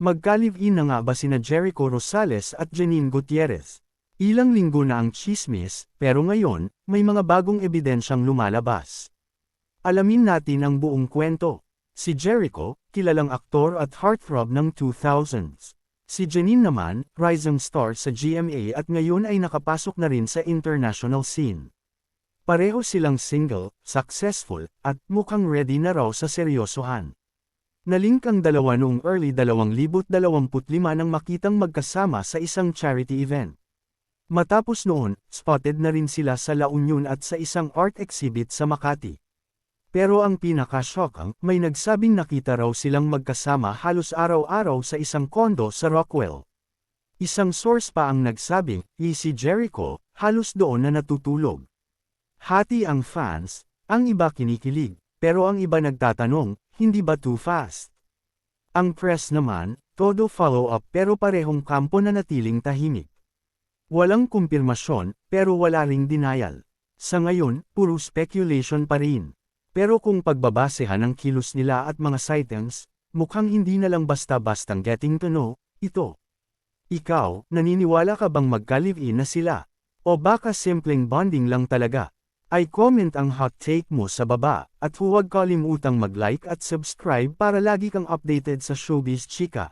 Magka-live-in na nga ba sina Jericho Rosales at Janine Gutierrez? Ilang linggo na ang chismis, pero ngayon, may mga bagong ebidensyang lumalabas. Alamin natin ang buong kwento. Si Jericho, kilalang aktor at heartthrob ng 2000s. Si Janine naman, rising star sa GMA at ngayon ay nakapasok na rin sa international scene. Pareho silang single, successful, at mukhang ready na raw sa seryosohan. Nalink ang dalawa noong early 2025 nang makitang magkasama sa isang charity event. Matapos noon, spotted na rin sila sa La Union at sa isang art exhibit sa Makati. Pero ang pinaka-shockang, may nagsabing nakita raw silang magkasama halos araw-araw sa isang kondo sa Rockwell. Isang source pa ang nagsabing, si Jericho, halos doon na natutulog. Hati ang fans, ang iba kinikilig, pero ang iba nagtatanong, hindi ba too fast? Ang press naman, todo follow-up pero parehong kampo na natiling tahimik. Walang kumpirmasyon, pero wala ring denial. Sa ngayon, puro speculation pa rin. Pero kung pagbabasehan ang kilos nila at mga sightings, mukhang hindi na lang basta-bastang getting to know, ito. Ikaw, naniniwala ka bang magka-live-in na sila? O baka simpleng bonding lang talaga? Ay comment ang hot take mo sa baba, at huwag kalimutang mag-like at subscribe para lagi kang updated sa showbiz chika.